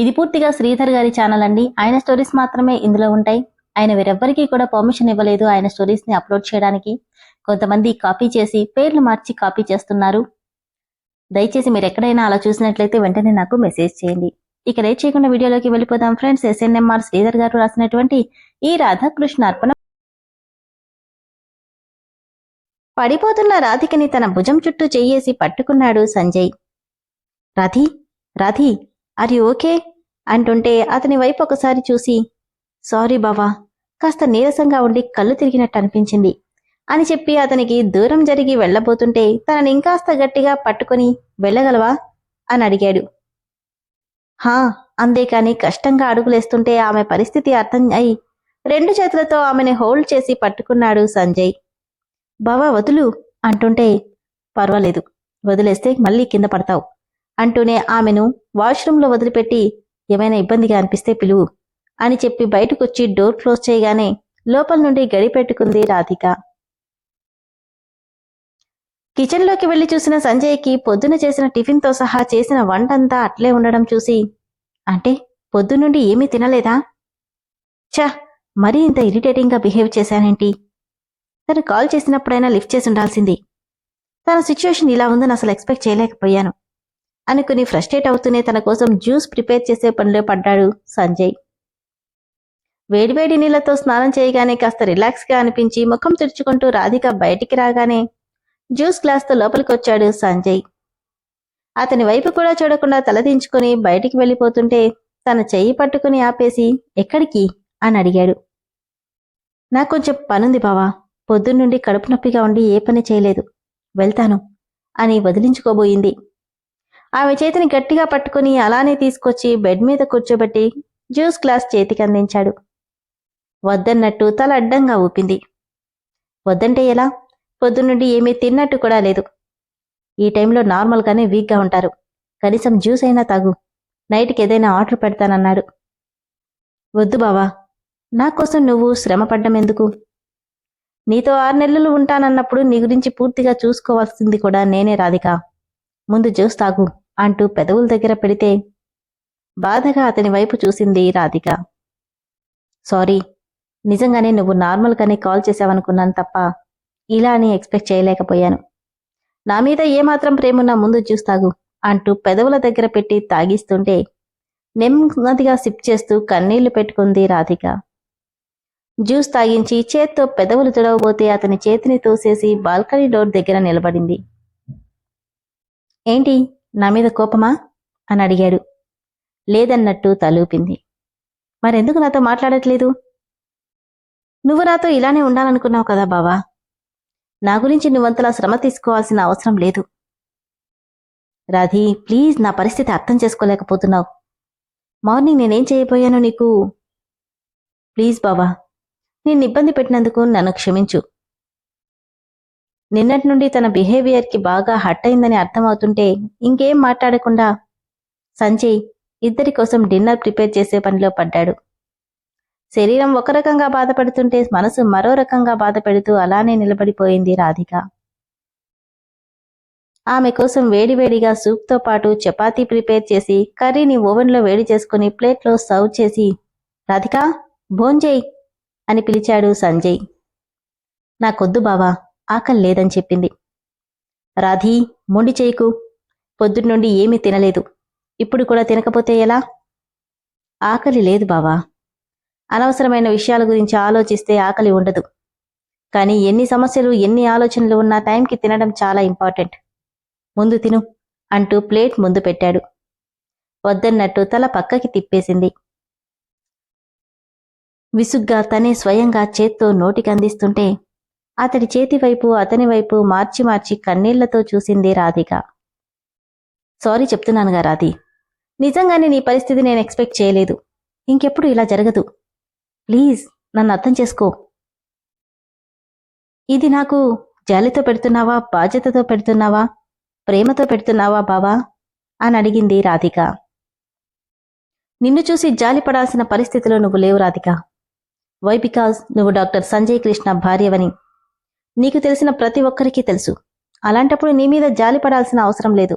ఇది పూర్తిగా శ్రీధర్ గారి ఛానల్ అండి. ఆయన స్టోరీస్ మాత్రమే ఇందులో ఉంటాయి. ఆయన వేరెవ్వరికీ కూడా పర్మిషన్ ఇవ్వలేదు ఆయన స్టోరీస్ని అప్లోడ్ చేయడానికి. కొంతమంది కాపీ చేసి పేర్లు మార్చి కాపీ చేస్తున్నారు. దయచేసి మీరు ఎక్కడైనా అలా చూసినట్లయితే వెంటనే నాకు మెసేజ్ చేయండి. ఇక లేట్ చేయకుండా వీడియోలోకి వెళ్ళిపోదాం. ఫ్రెండ్స్ ఎస్ఎన్ఎంఆర్ శ్రీధర్ గారు రాసినటువంటి ఈ రాధాకృష్ణ అర్పణ. పడిపోతున్న రాధికని తన భుజం చుట్టూ చెయ్యేసి పట్టుకున్నాడు సంజయ్. రాధి రాధి అరి ఓకే అంటుంటే అతని వైపు ఒకసారి చూసి సారీ బావా కాస్త నీరసంగా ఉండి కళ్ళు తిరిగినట్టు అనిపించింది అని చెప్పి అతనికి దూరం జరిగి వెళ్ళబోతుంటే తనని ఇంకాస్త గట్టిగా పట్టుకొని వెళ్ళగలవా అని అడిగాడు. హా అందేకాని కష్టంగా అడుగులేస్తుంటే ఆమె పరిస్థితి అర్థం అయి రెండు చేతులతో ఆమెని హోల్డ్ చేసి పట్టుకున్నాడు సంజయ్. బావా వదులు అంటుంటే పర్వాలేదు వదిలేస్తే మళ్ళీ కింద పడతావు. అంటూనే ఆమెను వాష్రూంలో వదిలిపెట్టి ఏమైనా ఇబ్బందిగా అనిపిస్తే పిలువు అని చెప్పి బయటకొచ్చి డోర్ క్లోజ్ చేయగానే లోపల నుండి గడి పెట్టుకుంది రాధిక. కిచెన్లోకి వెళ్ళి చూసిన సంజయ్కి పొద్దున చేసిన టిఫిన్తో సహా చేసిన వంటంతా అట్లే ఉండడం చూసి అంటే పొద్దునుండి ఏమీ తినలేదా? ఛా మరీ ఇంత ఇరిటేటింగ్గా బిహేవ్ చేశానేంటి? తను కాల్ చేసినప్పుడైనా లిఫ్ట్ చేసి ఉండాల్సింది. తన సిచ్యువేషన్ ఇలా ఉందని అసలు ఎక్స్పెక్ట్ చేయలేకపోయాను. అనుకుని ఫ్రస్ట్రేట్ అవుతూనే తన కోసం జ్యూస్ ప్రిపేర్ చేసే పనిలో పడ్డాడు సంజయ్. వేడివేడి నీళ్ళతో స్నానం చేయగానే కాస్త రిలాక్స్గా అనిపించి ముఖం తుడుచుకుంటూ రాధిక బయటికి రాగానే జ్యూస్ గ్లాస్తో లోపలికొచ్చాడు సంజయ్. అతని వైపు కూడా చూడకుండా తలదించుకుని బయటికి వెళ్ళిపోతుంటే తన చెయ్యి పట్టుకుని ఆపేసి ఎక్కడికి? అని అడిగాడు. నాకు కొంచెం పనుంది బావా. పొద్దున్నుండి కడుపు నొప్పిగా ఉండి ఏ పని చేయలేదు. వెళ్తాను అని వదిలించుకోబోయింది. ఆమె చేతిని గట్టిగా పట్టుకుని అలానే తీసుకొచ్చి బెడ్ మీద కూర్చోబెట్టి జ్యూస్ గ్లాస్ చేతికి అందించాడు. వద్దన్నట్టు తల అడ్డంగా ఊపింది. వద్దంటే ఎలా? పొద్దునుండి ఏమీ తిన్నట్టు కూడా లేదు. ఈ టైంలో నార్మల్గానే వీక్గా ఉంటారు. కనీసం జ్యూస్ అయినా తాగు. నైట్కి ఏదైనా ఆర్డర్ పెడతానన్నాడు. వద్దు బావా నా కోసం నువ్వు శ్రమ పడ్డం ఎందుకు? నీతో ఆరు నెలలు ఉంటానన్నప్పుడు నీ గురించి పూర్తిగా చూసుకోవాల్సింది కూడా నేనే రాధిక. ముందు జ్యూస్ తాగు అంటూ పెదవుల దగ్గర పెడితే బాధగా అతని వైపు చూసింది రాధిక. సారీ నిజంగానే నువ్వు నార్మల్గానే కాల్ చేసావనుకున్నాను తప్ప ఇలా అని ఎక్స్పెక్ట్ చేయలేకపోయాను. నా మీద ఏమాత్రం ప్రేమున్నా ముందు జ్యూస్ తాగు అంటూ పెదవుల దగ్గర పెట్టి తాగిస్తుంటే నెమ్మదిగా సిప్ చేస్తూ కన్నీళ్ళు పెట్టుకుంది రాధిక. జ్యూస్ తాగించి చేత్తో పెదవులు తుడవబోతే అతని చేతిని తోసేసి బాల్కనీ డోర్ దగ్గర నిలబడింది. ఏంటి? నా మీద కోపమా? అని అడిగాడు. లేదన్నట్టు తలూపింది. మరెందుకు నాతో మాట్లాడట్లేదు? నువ్వు నాతో ఇలానే ఉండాలనుకున్నావు కదా బావా. నా గురించి నువ్వంతలా శ్రమ తీసుకోవాల్సిన అవసరం లేదు. రాధి ప్లీజ్ నా పరిస్థితి అర్థం చేసుకోలేకపోతున్నావు. మార్నింగ్ నేనేం చేయబోయాను నీకు? ప్లీజ్ బావా. నిన్ను ఇబ్బంది పెట్టినందుకు నన్ను క్షమించు. నిన్నటి నుండి తన బిహేవియర్కి బాగా హట్ అయిందని అర్థమవుతుంటే ఇంకేం మాట్లాడకుండా సంజయ్ ఇద్దరి కోసం డిన్నర్ ప్రిపేర్ చేసే పనిలో పడ్డాడు. శరీరం ఒక రకంగా బాధపడుతుంటే మనసు మరో రకంగా బాధపెడుతూ అలానే నిలబడిపోయింది రాధిక. ఆమె కోసం వేడివేడిగా సూప్తో పాటు చపాతీ ప్రిపేర్ చేసి కర్రీని ఓవెన్లో వేడి చేసుకుని ప్లేట్లో సర్వ్ చేసి రాధిక భోంజేయ్ అని పిలిచాడు సంజయ్. నాకొద్దు బావా ఆకలి లేదని చెప్పింది. రాధీ మొండి చేయకు. పొద్దున్నుండి ఏమీ తినలేదు. ఇప్పుడు కూడా తినకపోతే ఎలా? ఆకలి లేదు బావా. అనవసరమైన విషయాల గురించి ఆలోచిస్తే ఆకలి ఉండదు. కానీ ఎన్ని సమస్యలు ఎన్ని ఆలోచనలు ఉన్నా టైంకి తినడం చాలా ఇంపార్టెంట్. ముందు తిను అంటూ ప్లేట్ ముందు పెట్టాడు. వద్దన్నట్టు తల పక్కకి తిప్పేసింది. విసుగ్గా తనే స్వయంగా చేత్తో నోటికి అందిస్తుంటే అతడి చేతి వైపు అతని వైపు మార్చి మార్చి కన్నీళ్ళతో చూసింది రాధిక. సారీ చెప్తున్నానుగా రాధి. నిజంగానే నీ పరిస్థితి నేను ఎక్స్పెక్ట్ చేయలేదు. ఇంకెప్పుడు ఇలా జరగదు. ప్లీజ్ నన్ను అర్థం చేసుకో. ఇది నాకు జాలితో పెడుతున్నావా బాధ్యతతో పెడుతున్నావా ప్రేమతో పెడుతున్నావా బావా? అని అడిగింది రాధిక. నిన్ను చూసి జాలి పడాల్సిన పరిస్థితిలో నువ్వు లేవు రాధిక. వై బికాజ్ నువ్వు డాక్టర్ సంజయ్ కృష్ణ భార్యవని నీకు తెలిసిన ప్రతి ఒక్కరికి తెలుసు. అలాంటప్పుడు నీ మీద జాలి పడాల్సిన అవసరం లేదు.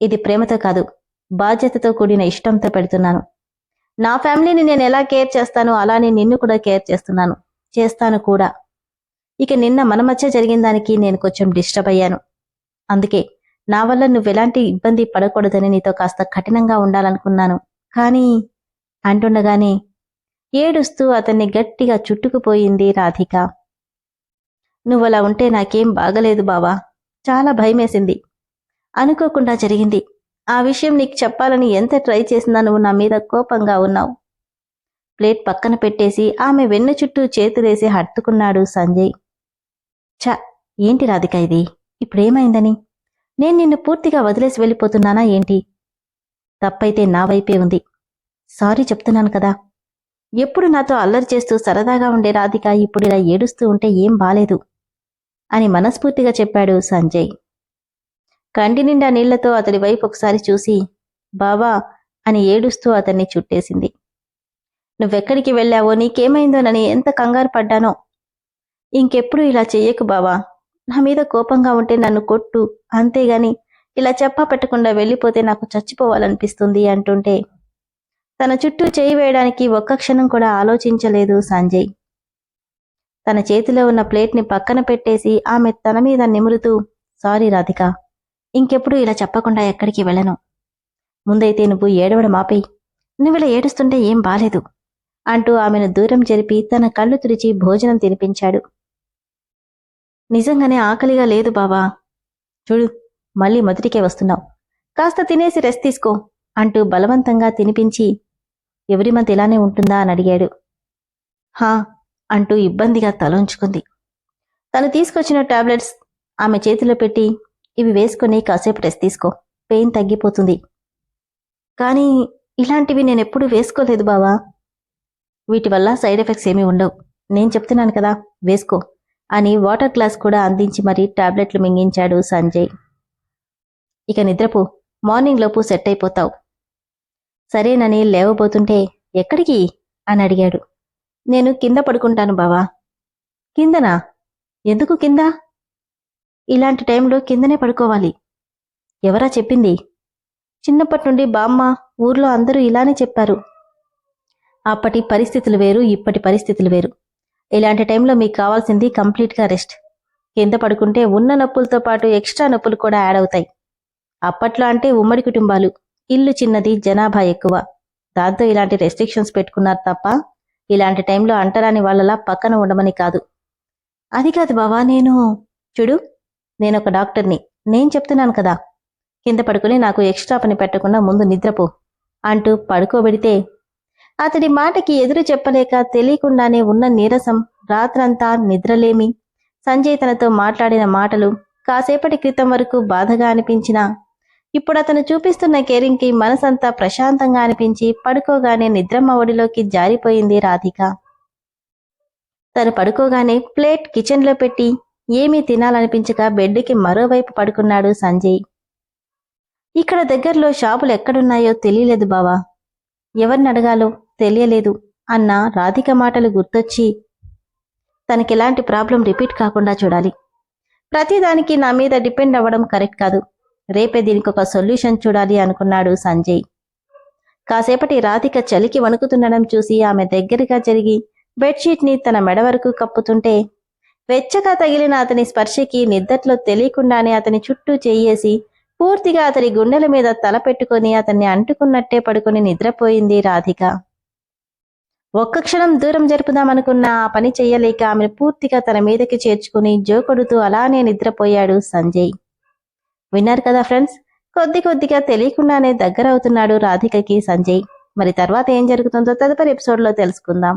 ఇది ప్రేమతో కాదు బాధ్యతతో కూడిన ఇష్టంతో పెడుతున్నాను. నా ఫ్యామిలీని నేను ఎలా కేర్ చేస్తానో అలానే నిన్ను కూడా కేర్ చేస్తున్నాను. చేస్తాను కూడా. ఇక నిన్న మన మధ్య జరిగిన దానికి నేను కొంచెం డిస్టర్బ్ అయ్యాను. అందుకే నా వల్ల నువ్వెలాంటి ఇబ్బంది పడకూడదని నీతో కాస్త కఠినంగా ఉండాలనుకున్నాను. కానీ అంటుండగానే ఏడుస్తూ అతన్ని గట్టిగా చుట్టుకుపోయింది రాధిక. నువ్వలా ఉంటే నాకేం బాగలేదు బావా. చాలా భయమేసింది. అనుకోకుండా జరిగింది. ఆ విషయం నీకు చెప్పాలని ఎంత ట్రై చేసినా నువ్వు నా మీద కోపంగా ఉన్నావు. ప్లేట్ పక్కన పెట్టేసి ఆమె వెన్ను చుట్టూ చేతులేసి హత్తుకున్నాడు సంజయ్. ఛ! ఏంటి రాధిక ఇది? ఇప్పుడేమైందని? నేను నిన్ను పూర్తిగా వదిలేసి వెళ్ళిపోతున్నానా ఏంటి? తప్పైతే నా వైపే ఉంది. సారీ చెప్తున్నాను కదా. ఎప్పుడు నాతో అల్లరి చేస్తూ సరదాగా ఉండే రాధిక ఇప్పుడు ఇలా ఏడుస్తూ ఉంటే ఏం బాలేదు. అని మనస్ఫూర్తిగా చెప్పాడు సంజయ్. కంటి నిండా నీళ్ళతో అతడి వైపు ఒకసారి చూసి బావా అని ఏడుస్తూ అతన్ని చుట్టేసింది. నువ్వెక్కడికి వెళ్ళావో నీకేమైందోనని ఎంత కంగారు పడ్డానో? ఇంకెప్పుడు ఇలా చెయ్యకు బావా. నా మీద కోపంగా ఉంటే నన్ను కొట్టు. అంతేగాని ఇలా చెప్పా పెట్టకుండా వెళ్ళిపోతే నాకు చచ్చిపోవాలనిపిస్తుంది అంటుంటే తన చుట్టూ చేయి వేయడానికి ఒక్క క్షణం కూడా ఆలోచించలేదు సంజయ్. తన చేతిలో ఉన్న ప్లేట్ని పక్కన పెట్టేసి ఆమె తన మీద నిమురుతూ సారీ రాధిక ఇంకెప్పుడు ఇలా చెప్పకుండా ఎక్కడికి వెళ్ళను. ముందైతే నువ్వు ఏడవడం ఆపేయి. నువ్విలా ఏడుస్తుంటే ఏం బాలేదు అంటూ ఆమెను దూరం జరిపి తన కళ్ళు తుడిచి భోజనం తినిపించాడు. నిజంగానే ఆకలిగా లేదు బావా. చూడు మళ్ళీ మొదటికే వస్తున్నావు. కాస్త తినేసి రెస్ట్ తీసుకో అంటూ బలవంతంగా తినిపించి ఎవరి మధ్య ఇలానే ఉంటుందా? అని అడిగాడు. హా అంటూ ఇబ్బందిగా తలంచుకుంది. తను తీసుకొచ్చిన టాబ్లెట్స్ ఆమె చేతిలో పెట్టి ఇవి వేసుకొని కాసేపు రెస్ట్ తీసుకో పెయిన్ తగ్గిపోతుంది. కానీ ఇలాంటివి నేను ఎప్పుడూ వేసుకోలేదు బావా. వీటి వల్ల సైడ్ ఎఫెక్ట్స్ ఏమీ ఉండవు. నేను చెప్తున్నాను కదా వేసుకో అని వాటర్ గ్లాస్ కూడా అందించి మరీ టాబ్లెట్లు మింగించాడు సంజయ్. ఇక నిద్రపు మార్నింగ్ లోపు సెట్ అయిపోతావు. సరేనని లేవబోతుంటే ఎక్కడికి? అని అడిగాడు. నేను కింద పడుకుంటాను బావా. కిందనా? ఎందుకు కింద? ఇలాంటి టైంలో కిందనే పడుకోవాలి. ఎవరా చెప్పింది? చిన్నప్పటి నుండి బామ్మ ఊర్లో అందరూ ఇలానే చెప్పారు. అప్పటి పరిస్థితులు వేరు ఇప్పటి పరిస్థితులు వేరు. ఇలాంటి టైంలో మీకు కావాల్సింది కంప్లీట్గా రెస్ట్. కింద పడుకుంటే ఉన్న నొప్పులతో పాటు ఎక్స్ట్రా నొప్పులు కూడా యాడ్ అవుతాయి. అప్పట్లో అంటే ఉమ్మడి కుటుంబాలు. ఇల్లు చిన్నది జనాభా ఎక్కువ. దాంతో ఇలాంటి రెస్ట్రిక్షన్స్ పెట్టుకున్నారు తప్ప ఇలాంటి టైంలో అంటరాని వాళ్ళలా పక్కన ఉండమని కాదు. అది కాదు బావా నేను చూడు నేను ఒక డాక్టర్ని. నేను చెప్తున్నాను కదా. కింద పడుకుని నాకు ఎక్స్ట్రా పని పెట్టకుండా ముందు నిద్రపో అంటూ పడుకోబెడితే అతడి మాటకి ఎదురు చెప్పలేక తెలియకుండానే ఉన్న నీరసం రాత్రంతా నిద్రలేమి. సంజయ్ తనతో మాట్లాడిన మాటలు కాసేపటి క్రితం వరకు బాధగా అనిపించినా ఇప్పుడు అతను చూపిస్తున్న కేరింగ్కి మనసంతా ప్రశాంతంగా అనిపించి పడుకోగానే నిద్రమ్మ ఒడిలోకి జారిపోయింది రాధిక. తను పడుకోగానే ప్లేట్ కిచెన్లో పెట్టి ఏమీ తినాలనిపించక బెడ్కి మరోవైపు పడుకున్నాడు సంజయ్. ఇక్కడ దగ్గరలో షాపులు ఎక్కడున్నాయో తెలియలేదు బావా. ఎవరిని అడగాలో తెలియలేదు అన్న రాధిక మాటలు గుర్తొచ్చి తనకెలాంటి ప్రాబ్లం రిపీట్ కాకుండా చూడాలి. ప్రతిదానికి నా మీద డిపెండ్ అవ్వడం కరెక్ట్ కాదు. రేపే దీనికి ఒక సొల్యూషన్ చూడాలి అనుకున్నాడు సంజయ్. కాసేపటి రాధిక చలికి వణుకుతుండడం చూసి ఆమె దగ్గరగా జరిగి బెడ్షీట్ని తన మెడ వరకు కప్పుతుంటే వెచ్చగా తగిలిన అతని స్పర్శకి నిద్దట్లో తెలియకుండానే అతని చుట్టూ చేయేసి పూర్తిగా అతని గుండెల మీద తల పెట్టుకొని అతన్ని అంటుకున్నట్టే పడుకొని నిద్రపోయింది రాధిక. ఒక్క క్షణం దూరం జరుపుదామనుకున్న ఆ పని చెయ్యలేక ఆమెను పూర్తిగా తన మీదకి చేర్చుకుని జోకొడుతూ అలానే నిద్రపోయాడు సంజయ్. విన్నారు కదా ఫ్రెండ్స్? కొద్ది కొద్దిగా తెలియకుండానే దగ్గర అవుతున్నాడు రాధికకి సంజయ్. మరి తర్వాత ఏం జరుగుతుందో తదుపరి ఎపిసోడ్లో తెలుసుకుందాం.